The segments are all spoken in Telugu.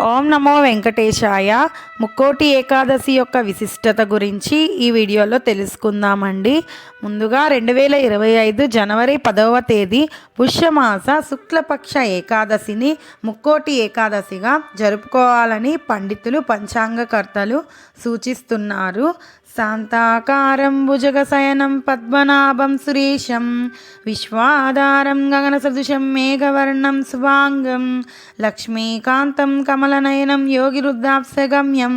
ఓం నమో వెంకటేశాయ. ముక్కోటి ఏకాదశి యొక్క విశిష్టత గురించి ఈ వీడియోలో తెలుసుకుందామండి. ముందుగా రెండు వేల ఇరవై ఐదు జనవరి పదవ తేదీ పుష్యమాస శుక్లపక్ష ఏకాదశిని ముక్కోటి ఏకాదశిగా జరుపుకోవాలని పండితులు పంచాంగకర్తలు సూచిస్తున్నారు. శాంతాకారం భుజగశయనం పద్మనాభం సురేశం విశ్వాధారం గగన సదృశం మేఘవర్ణం శుభాంగం లక్ష్మీకాంతం కమ కమలనయనం యోగిరుద్రాప్సగమ్యం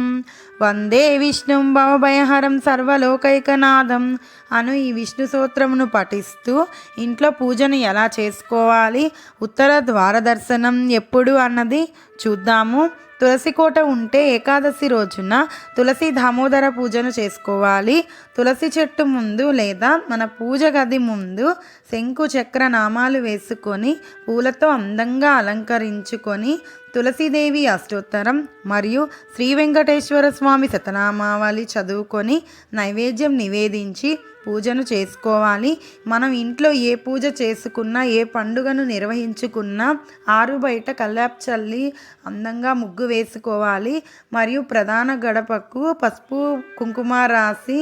వందే విష్ణుం భవభయహరం సర్వలోకైకనాథం. అను ఈ విష్ణు సూత్రమును పఠిస్తూ ఇంట్లో పూజను ఎలా చేసుకోవాలి? ఉత్తర ద్వార దర్శనం ఎప్పుడు అన్నది చూద్దాము. తులసి కోట ఉంటే ఏకాదశి రోజున తులసి దామోదర పూజను చేసుకోవాలి. తులసి చెట్టు ముందు లేదా మన పూజ గది ముందు శంకు చక్ర నామాలు వేసుకొని పూలతో అందంగా అలంకరించుకొని తులసీదేవి అష్టోత్తరం మరియు శ్రీ వెంకటేశ్వర స్వామి స్వామి శతనామావళి చదువుకొని నైవేద్యం నివేదించి పూజను చేసుకోవాలి. మనం ఇంట్లో ఏ పూజ చేసుకున్నా ఏ పండుగను నిర్వహించుకున్నా ఆరు బయట కల్లాప్ చల్లి అందంగా ముగ్గు వేసుకోవాలి. మరియు ప్రధాన గడపకు పసుపు కుంకుమ రాసి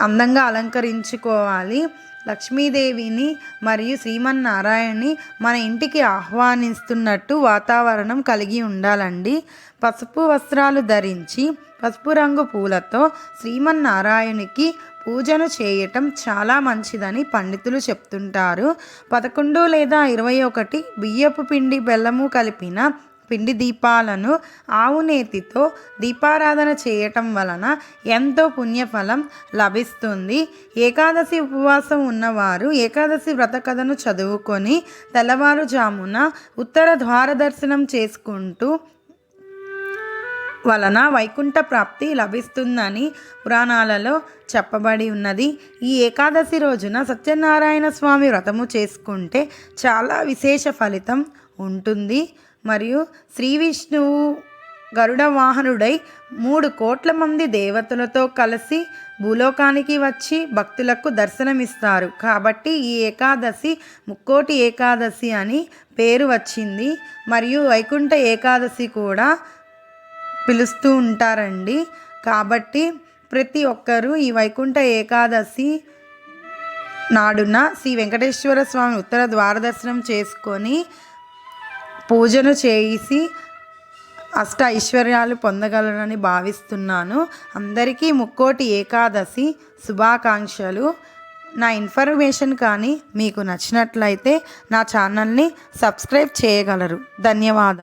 అందంగా అలంకరించుకోవాలి. లక్ష్మీదేవిని మరియు శ్రీమన్నారాయణని మన ఇంటికి ఆహ్వానిస్తున్నట్టు వాతావరణం కలిగి ఉండాలండి. పసుపు వస్త్రాలు ధరించి పసుపు రంగు పూలతో శ్రీమన్నారాయణకి పూజను చేయటం చాలా మంచిదని పండితులు చెప్తుంటారు. పదకొండు లేదా ఇరవై ఒకటి బియ్యపు పిండి బెల్లము కలిపిన పిండి దీపాలను ఆవునేతితో దీపారాధన చేయటం వలన ఎంతో పుణ్యఫలం లభిస్తుంది. ఏకాదశి ఉపవాసం ఉన్నవారు ఏకాదశి వ్రత కథను చదువుకొని తెల్లవారుజామున ఉత్తర ద్వార దర్శనం చేసుకుంటూ వలన వైకుంఠ ప్రాప్తి లభిస్తుందని పురాణాలలో చెప్పబడి ఉన్నది. ఈ ఏకాదశి రోజున సత్యనారాయణ స్వామి వ్రతము చేసుకుంటే చాలా విశేష ఫలితం ఉంటుంది. మరియు శ్రీ విష్ణువు గరుడ వాహనుడై మూడు కోట్ల మంది దేవతలతో కలిసి భూలోకానికి వచ్చి భక్తులకు దర్శనమిస్తారు. కాబట్టి ఈ ఏకాదశి ముక్కోటి ఏకాదశి అని పేరు వచ్చింది. మరియు వైకుంఠ ఏకాదశి కూడా పిలుస్తూ ఉంటారండి. కాబట్టి ప్రతి ఒక్కరూ ఈ వైకుంఠ ఏకాదశి నాడున శ్రీ వెంకటేశ్వర స్వామి ఉత్తర ద్వారదర్శనం చేసుకొని పూజను చేసి అష్ట ఐశ్వర్యాలు పొందగలరని భావిస్తున్నాను. అందరికీ ముక్కోటి ఏకాదశి శుభాకాంక్షలు. నా ఇన్ఫర్మేషన్ కానీ మీకు నచ్చినట్లయితే నా ఛానల్ని సబ్స్క్రైబ్ చేయగలరు. ధన్యవాదాలు.